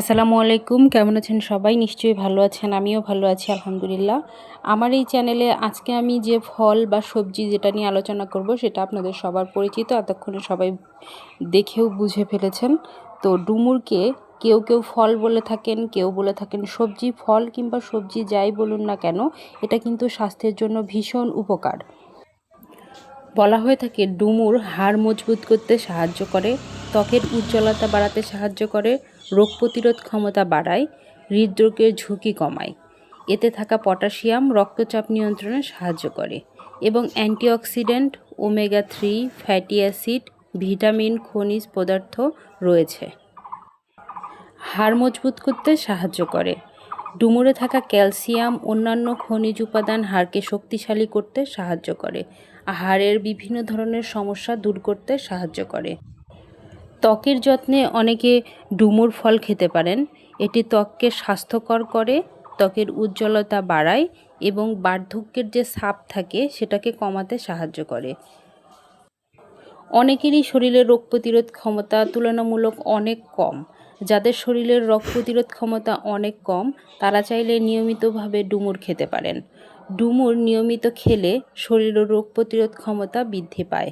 আসসালামু আলাইকুম, কেমন আছেন সবাই? নিশ্চয়ই ভালো আছেন, আমিও ভালো আছি, আলহামদুলিল্লাহ। আমার এই চ্যানেলে আজকে আমি যে ফল বা সবজি যেটা নিয়ে আলোচনা করব, সেটা আপনাদের সবার পরিচিত, এতক্ষণে সবাই দেখেও বুঝে ফেলেছেন। তো ডুমুরকে কেউ কেউ ফল বলে থাকেন, কেউ বলে থাকেন সবজি ফল কিংবা সবজি যাই বলুন না কেন, এটা কিন্তু স্বাস্থ্যের জন্য ভীষণ উপকার। বলা হয়ে থাকে, ডুমুর হাড় মজবুত করতে সাহায্য করে। ত্বকের উজ্জ্বলতা বাড়াতে সাহায্য করে, রোগ প্রতিরোধ ক্ষমতা বাড়ায়, হৃদরোগের ঝুঁকি কমায়। এতে থাকা পটাশিয়াম রক্তচাপ নিয়ন্ত্রণে সাহায্য করে এবং antioxidant, omega three, fatty acid, vitamin, খনিজ পদার্থ রয়েছে। হাড় মজবুত করতে সাহায্য করে। ডুমুরে থাকা ক্যালসিয়াম, অন্যান্য খনিজ উপাদান হাড়কে শক্তিশালী করতে সাহায্য করে। হাড়ের বিভিন্ন ধরনের সমস্যা দূর করতে সাহায্য করে। ত্বকের যত্নে অনেকে ডুমুর ফল খেতে পারেন। এটি ত্বককে স্বাস্থ্যকর করে, ত্বকের উজ্জ্বলতা বাড়ায় এবং বার্ধক্যের যে সাপ থাকে সেটাকে কমাতে সাহায্য করে। অনেকেরই শরীরের রোগ প্রতিরোধ ক্ষমতা তুলনামূলক অনেক কম। যাদের শরীরের রোগ প্রতিরোধ ক্ষমতা অনেক কম, তারা চাইলে নিয়মিতভাবে ডুমুর খেতে পারেন। ডুমুর নিয়মিত খেলে শরীরের রোগ প্রতিরোধ ক্ষমতা বৃদ্ধি পায়।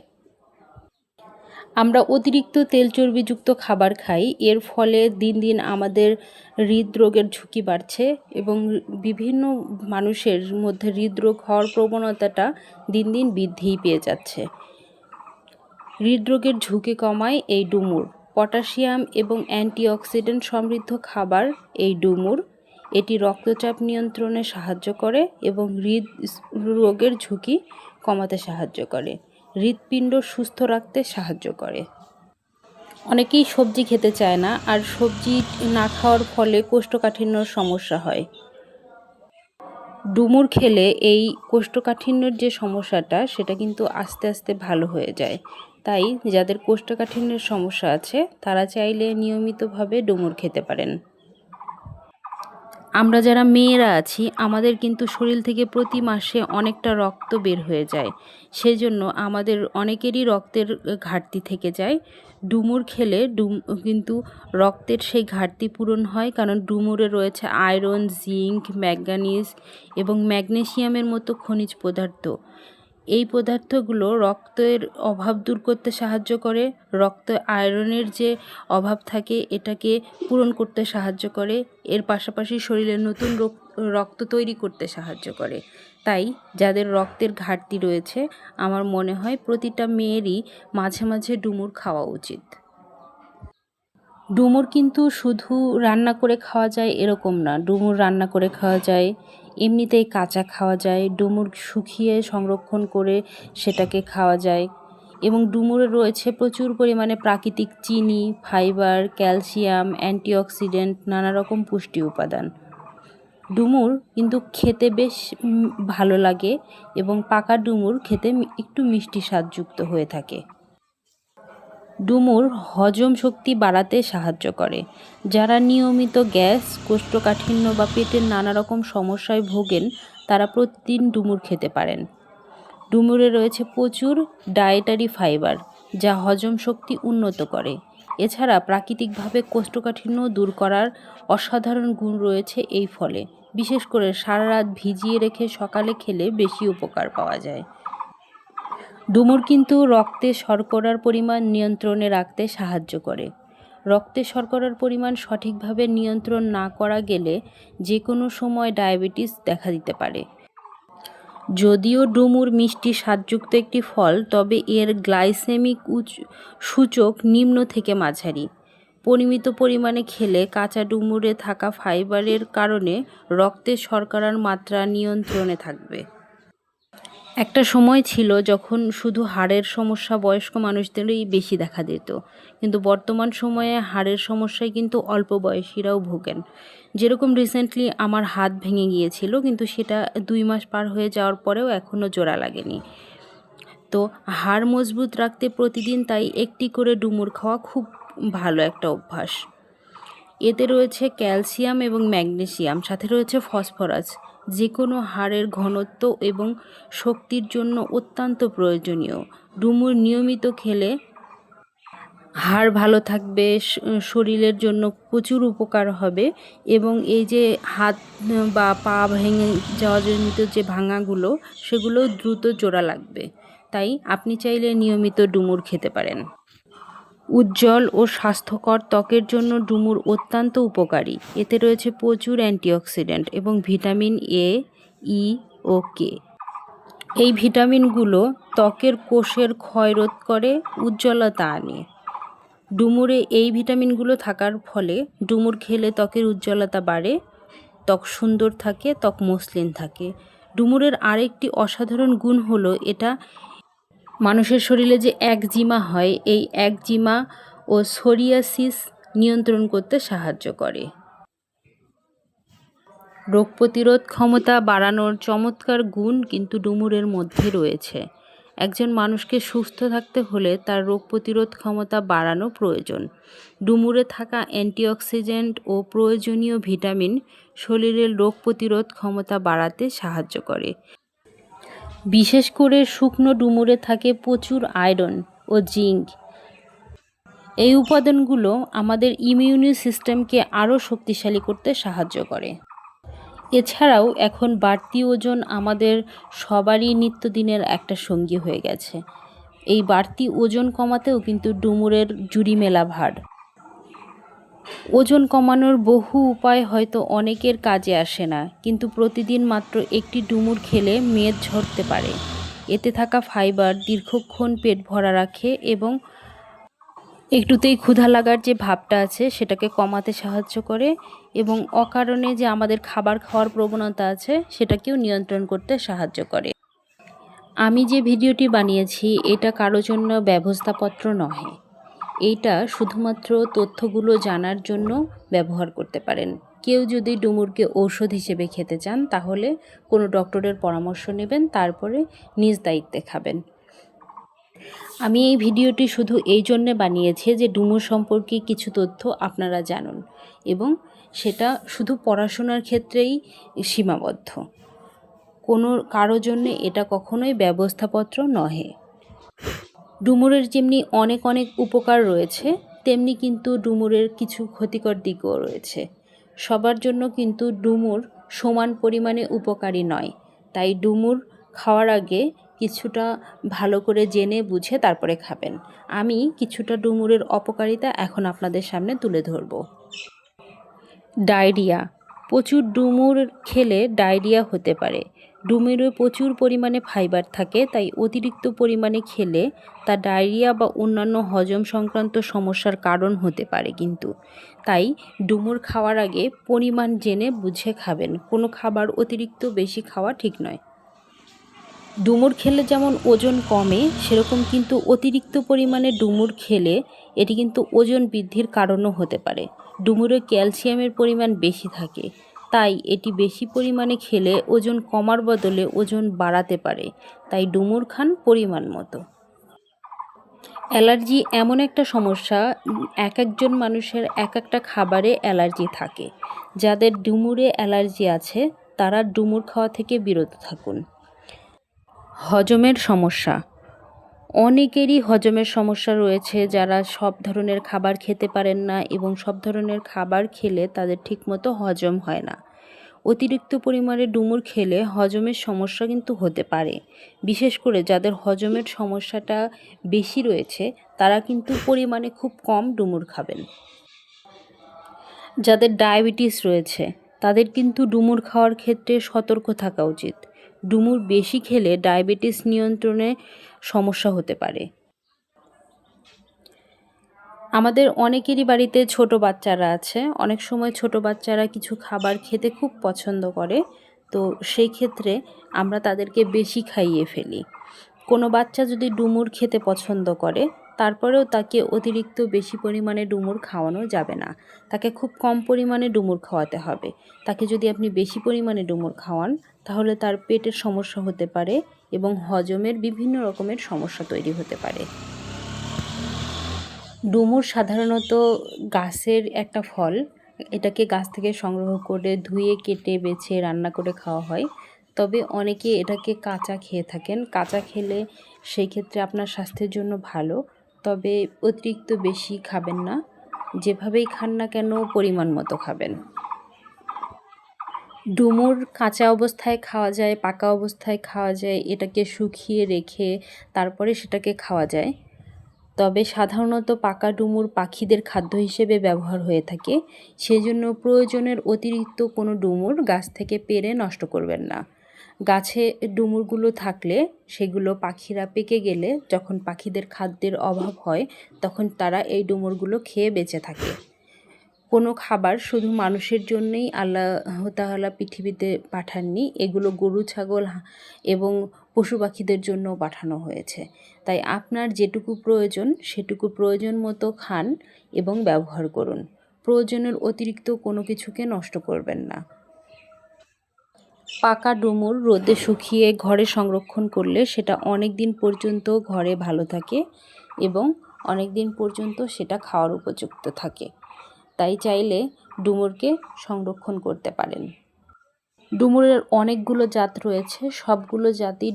আমরা অতিরিক্ত তেল চর্বিযুক্ত খাবার খাই। এর ফলে দিন দিন আমাদের হৃদরোগের ঝুঁকি বাড়ছে এবং বিভিন্ন মানুষের মধ্যে হৃদরোগ হওয়ার প্রবণতাটা দিন দিন বৃদ্ধিই পেয়ে যাচ্ছে। হৃদরোগের ঝুঁকি কমায় এই ডুমুর। পটাশিয়াম এবং অ্যান্টিঅক্সিডেন্ট সমৃদ্ধ খাবার এই ডুমুর। এটি রক্তচাপ নিয়ন্ত্রণে সাহায্য করে এবং হৃদ রোগের ঝুঁকি কমাতে সাহায্য করে। হৃৎপিণ্ড সুস্থ রাখতে সাহায্য করে। অনেকেই সবজি খেতে চায় না, আর সবজি না খাওয়ার ফলে কোষ্ঠকাঠিন্যর সমস্যা হয়। ডুমুর খেলে এই কোষ্ঠকাঠিন্যর যে সমস্যাটা, সেটা কিন্তু আস্তে আস্তে ভালো হয়ে যায়। তাই যাদের কোষ্ঠকাঠিন্যের সমস্যা আছে, তারা চাইলে নিয়মিতভাবে ডুমুর খেতে পারেন। আমরা যারা মেয়েরা আছি, আমাদের কিন্তু শরীর থেকে প্রতি মাসে অনেকটা রক্ত বের হয়ে যায়। সেজন্য আমাদের অনেকেরই রক্তের ঘাটতি থেকে যায়। ডুমুর খেলে ডুম, কিন্তু রক্তের সেই ঘাটতি পূরণ হয় কারণ ডুমুরে রয়েছে আয়রন, জিঙ্ক ম্যাঙ্গানিজ এবং ম্যাগনেশিয়ামের মতো খনিজ পদার্থ। এই পদার্থগুলো রক্তের অভাব দূর করতে সাহায্য করে। রক্ত আয়রনের যে অভাব থাকে, এটাকে পূরণ করতে সাহায্য করে। এর পাশাপাশি শরীরে নতুন রক্ত তৈরি করতে সাহায্য করে। তাই যাদের রক্তের ঘাটতি রয়েছে, আমার মনে হয় প্রতিটা মেয়েরই মাঝে মাঝে ডুমুর খাওয়া উচিত। ডুমুর কিন্তু শুধু রান্না করে খাওয়া যায় এরকম না। ডুমুর রান্না করে খাওয়া যায় এমনিতেই কাঁচা খাওয়া যায়, ডুমুর শুকিয়ে সংরক্ষণ করে সেটাকে খাওয়া যায় এবং ডুমুরে রয়েছে প্রচুর পরিমাণে প্রাকৃতিক চিনি, ফাইবার, ক্যালসিয়াম, অ্যান্টিঅক্সিডেন্ট নানা রকম পুষ্টি উপাদান। ডুমুর কিন্তু খেতে বেশ ভালো লাগে এবং পাকা ডুমুর খেতে একটু মিষ্টি স্বাদযুক্ত হয়ে থাকে। ডুমুর হজম শক্তি বাড়াতে সাহায্য করে, যারা নিয়মিত গ্যাস, কোষ্ঠকাঠিন্য বা পেটের নানা রকম সমস্যায় ভোগেন, তারা প্রতিদিন ডুমুর খেতে পারেন। ডুমুরে রয়েছে প্রচুর ডায়েটারি ফাইবার, যা হজম শক্তি উন্নত করে। এছাড়া প্রাকৃতিকভাবে কোষ্ঠকাঠিন্য দূর করার অসাধারণ গুণ রয়েছে এই ফলে, বিশেষ করে সারা রাত ভিজিয়ে রেখে সকালে খেলে বেশি উপকার পাওয়া যায়। ডুমুর কিন্তু রক্তে শর্করার পরিমাণ নিয়ন্ত্রণে রাখতে সাহায্য করে। রক্তে শর্করার পরিমাণ সঠিকভাবে নিয়ন্ত্রণ না করা গেলে যে কোনো সময় ডায়াবেটিস দেখা দিতে পারে। যদিও ডুমুর মিষ্টি স্বাদযুক্ত একটি ফল, তবে এর গ্লাইসেমিক সূচক নিম্ন থেকে মাঝারি। পরিমিত পরিমাণে খেলে কাঁচা ডুমুরে থাকা ফাইবারের কারণে রক্তে শর্করার মাত্রা নিয়ন্ত্রণে থাকবে। একটা সময় ছিল যখন শুধু হাড়ের সমস্যা বয়স্ক মানুষদেরই বেশি দেখা দিত। কিন্তু বর্তমান সময়ে হাড়ের সমস্যায় কিন্তু অল্প বয়সীরাও ভোগেন। যেরকম রিসেন্টলি আমার হাত ভেঙে গিয়েছিল, কিন্তু সেটা দুই মাস পার হয়ে যাওয়ার পরেও এখনও জোড়া লাগেনি। তো হাড় মজবুত রাখতে প্রতিদিন তাই একটি করে ডুমুর খাওয়া খুব ভালো একটা অভ্যাস। এতে রয়েছে ক্যালসিয়াম এবং ম্যাগনেসিয়াম, সাথে রয়েছে ফসফরাস যে কোনো হাড়ের ঘনত্ব এবং শক্তির জন্য অত্যন্ত প্রয়োজনীয়। ডুমুর নিয়মিত খেলে হাড় ভালো থাকবে শরীরের জন্য প্রচুর উপকার হবে এবং এই যে হাত, বা পা ভেঙে যাওয়া জনিত যে ভাঙাগুলো, সেগুলো দ্রুত জোড়া লাগবে। তাই আপনি চাইলে নিয়মিত ডুমুর খেতে পারেন। উজ্জ্বল ও স্বাস্থ্যকর ত্বকের জন্য ডুমুর অত্যন্ত উপকারী। এতে রয়েছে প্রচুর অ্যান্টিঅক্সিডেন্ট এবং ভিটামিন এ, ই ও কে। এই ভিটামিনগুলো ত্বকের কোষের ক্ষয় রোধ করে, উজ্জ্বলতা আনে। ডুমুরে এই ভিটামিনগুলো থাকার ফলে ডুমুর খেলে ত্বকের উজ্জ্বলতা বাড়ে, ত্বক সুন্দর থাকে, ত্বক মসলিন থাকে। ডুমুরের আরেকটি অসাধারণ গুণ হলো এটা মানুষের শরীরে যে একজিমা হয়, এই একজিমা ও সোরিয়াসিস নিয়ন্ত্রণ করতে সাহায্য করে। রোগ প্রতিরোধ ক্ষমতা বাড়ানোর চমৎকার গুণ কিন্তু ডুমুরের মধ্যে রয়েছে। একজন মানুষকে সুস্থ থাকতে হলে তার রোগ প্রতিরোধ ক্ষমতা বাড়ানো প্রয়োজন। ডুমুরে থাকা অ্যান্টিঅক্সিডেন্ট ও প্রয়োজনীয় ভিটামিন শরীরের রোগ প্রতিরোধ ক্ষমতা বাড়াতে সাহায্য করে। বিশেষ করে শুকনো ডুমুরে থাকে প্রচুর আয়রন ও জিঙ্ক। এই উপাদানগুলো আমাদের ইমিউনি সিস্টেমকে আরও শক্তিশালী করতে সাহায্য করে। এছাড়াও এখন বাড়তি ওজন আমাদের সবারই নিত্যদিনের একটা সঙ্গী হয়ে গেছে। এই বাড়তি ওজন কমাতেও কিন্তু ডুমুরের জুড়ি মেলা ভার। ওজন কমানোর বহু উপায় হয়তো অনেকের কাজে আসে না, কিন্তু প্রতিদিন মাত্র একটি ডুমুর খেলে মেদ ঝরতে পারে। এতে থাকা ফাইবার দীর্ঘক্ষণ পেট ভরা রাখে এবং একটুতেই ক্ষুধা লাগার যে ভাবটা আছে, সেটাকে কমাতে সাহায্য করে এবং অকারণে যে আমাদের খাবার খাওয়ার প্রবণতা আছে, সেটাকেও নিয়ন্ত্রণ করতে সাহায্য করে। আমি যে ভিডিওটি বানিয়েছি, এটা কারও জন্য ব্যবস্থাপত্র নহে। এইটা শুধুমাত্র তথ্যগুলো জানার জন্য ব্যবহার করতে পারেন। কেউ যদি ডুমুরকে ঔষধ হিসেবে খেতে চান, তাহলে কোনো ডক্টরের পরামর্শ নেবেন, তারপরে নিজ দায়িত্বে খাবেন। আমি এই ভিডিওটি শুধু এই জন্যে বানিয়েছি যে ডুমুর সম্পর্কে কিছু তথ্য আপনারা জানুন এবং সেটা শুধু পড়াশোনার ক্ষেত্রেই সীমাবদ্ধ। কোনো কারও জন্যে এটা কখনোই ব্যবস্থাপত্র নহে। ডুমুরের যেমনি অনেক অনেক উপকার রয়েছে, তেমনি কিন্তু ডুমুরের কিছু ক্ষতিকর দিকও রয়েছে। সবার জন্য কিন্তু ডুমুর সমান পরিমাণে উপকারী নয়। তাই ডুমুর খাওয়ার আগে কিছুটা ভালো করে জেনে বুঝে তারপরে খাবেন। আমি কিছুটা ডুমুরের অপকারিতা এখন আপনাদের সামনে তুলে ধরব। ডায়রিয়া প্রচুর ডুমুর খেলে ডায়রিয়া হতে পারে। ডুমুরে প্রচুর পরিমাণে ফাইবার থাকে, তাই অতিরিক্ত পরিমাণে খেলে তা ডায়রিয়া বা অন্যান্য হজম সংক্রান্ত সমস্যার কারণ হতে পারে কিন্তু। তাই ডুমুর খাওয়ার আগে পরিমাণ জেনে বুঝে খাবেন, কোনো খাবার অতিরিক্ত বেশি খাওয়া ঠিক নয়। ডুমুর খেলে যেমন ওজন কমে, সেরকম কিন্তু অতিরিক্ত পরিমাণে ডুমুর খেলে এটি কিন্তু ওজন বৃদ্ধির কারণও হতে পারে। ডুমুরে ক্যালসিয়ামের পরিমাণ বেশি থাকে, তাই এটি বেশি পরিমাণে খেলে ওজন কমার বদলে ওজন বাড়াতে পারে, তাই ডুমুর খান পরিমাণ মতো। অ্যালার্জি এমন একটা সমস্যা, এক একজন মানুষের এক একটা খাবারে অ্যালার্জি থাকে। যাদের ডুমুরে অ্যালার্জি আছে, তারা ডুমুর খাওয়া থেকে বিরত থাকুন। হজমের সমস্যা অনেকেরই হজমের সমস্যা রয়েছে, যারা সব ধরনের খাবার খেতে পারেন না এবং সব ধরনের খাবার খেলে তাদের ঠিকমতো হজম হয় না। অতিরিক্ত পরিমাণে ডুমুর খেলে হজমের সমস্যা কিন্তু হতে পারে। বিশেষ করে যাদের হজমের সমস্যাটা বেশি রয়েছে, তারা কিন্তু পরিমাণে খুব কম ডুমুর খাবেন। যাদের ডায়াবেটিস রয়েছে, তাদের কিন্তু ডুমুর খাওয়ার ক্ষেত্রে সতর্ক থাকা উচিত। ডুমুর বেশি খেলে ডায়াবেটিস নিয়ন্ত্রণে সমস্যা হতে পারে। আমাদের অনেকেরই বাড়িতে ছোট বাচ্চারা আছে। অনেক সময় ছোট বাচ্চারা কিছু খাবার খেতে খুব পছন্দ করে। তো সেই ক্ষেত্রে আমরা তাদেরকে বেশি খাইয়ে ফেলি। কোনো বাচ্চা যদি ডুমুর খেতে পছন্দ করে তারপরেও তাকে অতিরিক্ত বেশি পরিমাণে ডুমুর খাওয়ানো যাবে না। তাকে খুব কম পরিমাণে ডুমুর খাওয়াতে হবে। তাকে যদি আপনি বেশি পরিমাণে ডুমুর খাওয়ান, তাহলে তার পেটের সমস্যা হতে পারে এবং হজমের বিভিন্ন রকমের সমস্যা তৈরি হতে পারে। ডুমুর সাধারণত গাছের একটা ফল, এটাকে গাছ থেকে সংগ্রহ করে ধুয়ে, কেটে, বেছে, রান্না করে খাওয়া হয়। তবে অনেকে এটাকে কাঁচা খেয়ে থাকেন। কাঁচা খেলে সেই ক্ষেত্রে আপনার স্বাস্থ্যের জন্য ভালো। তবে অতিরিক্ত বেশি খাবেন না। যেভাবেই খান না কেন, পরিমাণ মতো খাবেন। ডুমুর কাঁচা অবস্থায় খাওয়া যায়, পাকা অবস্থায় খাওয়া যায়, এটাকে শুকিয়ে রেখে তারপরে সেটাকে খাওয়া যায়। তবে সাধারণত পাকা ডুমুর পাখিদের খাদ্য হিসেবে ব্যবহার হয়ে থাকে। সেজন্য প্রয়োজনের অতিরিক্ত কোনো ডুমুর গাছ থেকে পেরে নষ্ট করবেন না। গাছে ডুমুরগুলো থাকলে সেগুলো পাখিরা পেকে গেলে যখন পাখিদের খাদ্যের অভাব হয়, তখন তারা এই ডুমুরগুলো খেয়ে বেঁচে থাকে। কোনো খাবার শুধু মানুষের জন্যেই আল্লাহ তাআলা পৃথিবীতে পাঠাননি, এগুলো গরু, ছাগল এবং পশু পাখিদের জন্য পাঠানো হয়েছে। তাই আপনার যেটুকু প্রয়োজন, সেটুকু প্রয়োজন মতো খান এবং ব্যবহার করুন। প্রয়োজনের অতিরিক্ত কোনো কিছুকে নষ্ট করবেন না। পাকা ডুমুর রোদে শুকিয়ে ঘরে সংরক্ষণ করলে সেটা অনেক দিন পর্যন্ত ঘরে ভালো থাকে এবং অনেক দিন পর্যন্ত সেটা খাওয়ার উপযুক্ত থাকে। তাই চাইলে ডুমুরকে সংরক্ষণ করতে পারেন। ডুমুরের অনেকগুলো জাত রয়েছে। সবগুলো জাতই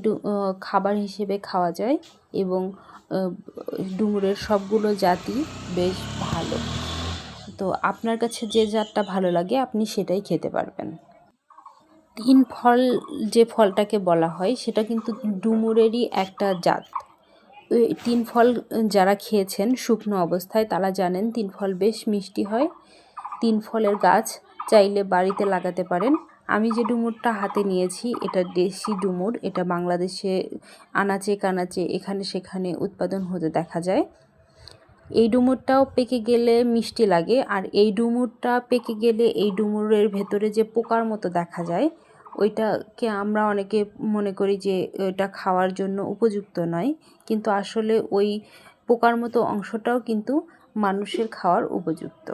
খাবার হিসেবে খাওয়া যায় এবং ডুমুরের সবগুলো জাতই বেশ ভালো। তো আপনার কাছে যে জাতটা ভালো লাগে, আপনি সেটাই খেতে পারবেন। তিন ফল যে ফলটাকে বলা হয়, সেটা কিন্তু ডুমুরেরই একটা জাত। তিন ফল যারা খেয়েছেন শুকনো অবস্থায়, তারা জানেন তিন ফল বেশ মিষ্টি হয়। তিন ফলের গাছ চাইলে বাড়িতে লাগাতে পারেন। আমি যে ডুমুরটা হাতে নিয়েছি, এটা দেশি ডুমুর, এটা বাংলাদেশে আনাচে কানাচে, এখানে সেখানে উৎপাদন হতে দেখা যায়। এই ডুমুরটাও পেকে গেলে মিষ্টি লাগে, আর এই ডুমুরটা পেকে গেলে এই ডুমুরের ভেতরে যে পোকার মতো দেখা যায়, ওইটাকে আমরা অনেকে মনে করি যে ওইটা খাওয়ার জন্য উপযুক্ত নয়। কিন্তু আসলে ওই পোকার মতো অংশটাও কিন্তু মানুষের খাওয়ার উপযুক্ত।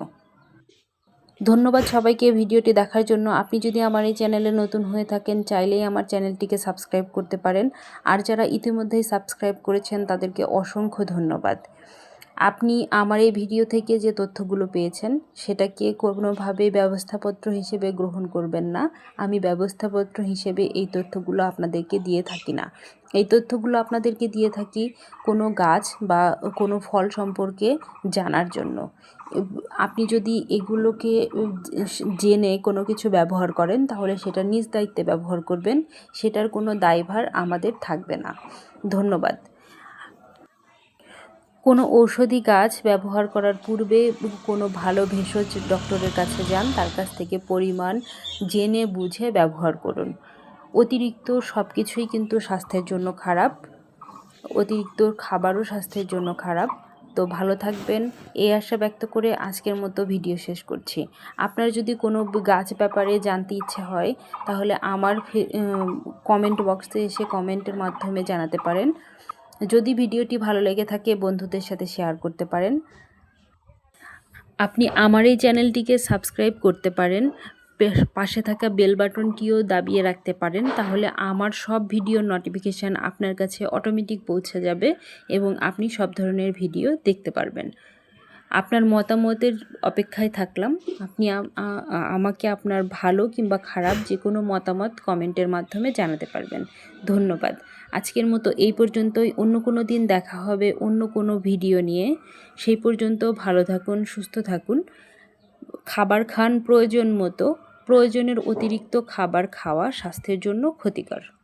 ধন্যবাদ সবাইকে ভিডিওটি দেখার জন্য। আপনি যদি আমার এই চ্যানেলে নতুন হয়ে থাকেন, চাইলেই আমার চ্যানেলটিকে সাবস্ক্রাইব করতে পারেন। আর যারা ইতিমধ্যেই সাবস্ক্রাইব করেছেন, তাদেরকে অসংখ্য ধন্যবাদ। আপনি আমার এই ভিডিও থেকে যে তথ্যগুলো পেয়েছেন, সেটাকে কোনোভাবে ব্যবস্থাপত্র হিসেবে গ্রহণ করবেন না। আমি ব্যবস্থাপত্র হিসেবে এই তথ্যগুলো আপনাদেরকে দিয়ে থাকি না। এই তথ্যগুলো আপনাদেরকে দিয়ে থাকি কোনো গাছ বা কোনো ফল সম্পর্কে জানার জন্য। আপনি যদি এগুলোকে জেনে কোনো কিছু ব্যবহার করেন, তাহলে সেটা নিজ দায়িত্বে ব্যবহার করবেন। সেটার কোনো দায়ভার আমাদের থাকবে না। ধন্যবাদ। কোনো ঔষধি গাছ ব্যবহার করার পূর্বে কোনো ভালো ভেষজ ডক্টরের কাছে যান, তার কাছ থেকে পরিমাণ জেনে বুঝে ব্যবহার করুন। অতিরিক্ত সব কিছুই কিন্তু স্বাস্থ্যের জন্য খারাপ, অতিরিক্ত খাবারও স্বাস্থ্যের জন্য খারাপ। তো ভালো থাকবেন এই আশা ব্যক্ত করে আজকের মতো ভিডিও শেষ করছি। আপনার যদি কোনো গাছ ব্যাপারে জানতে ইচ্ছে হয়, তাহলে আমার কমেন্ট বক্সে এসে কমেন্টের মাধ্যমে জানাতে পারেন। যদি ভিডিওটি ভালো লেগে থাকে, বন্ধুদের সাথে শেয়ার করতে পারেন। আপনি আমার এই চ্যানেলটিকে সাবস্ক্রাইব করতে পারেন। পাশে থাকা বেল বাটনটিও দাবিয়ে রাখতে পারেন। তাহলে আমার সব ভিডিও নোটিফিকেশান আপনার কাছে অটোমেটিক পৌঁছে যাবে এবং আপনি সব ধরনের ভিডিও দেখতে পারবেন। আপনার মতামতের অপেক্ষায় থাকলাম। আপনি আমাকে আপনার ভালো কিংবা খারাপ যে কোনো মতামত কমেন্টের মাধ্যমে জানাতে পারবেন। ধন্যবাদ। আজকের মতো এই পর্যন্তই। অন্য কোনো দিন দেখা হবে অন্য কোনো ভিডিও নিয়ে। সেই পর্যন্ত ভালো থাকুন, সুস্থ থাকুন। খাবার খান প্রয়োজন মতো। প্রয়োজনের অতিরিক্ত খাবার খাওয়া স্বাস্থ্যের জন্য ক্ষতিকর।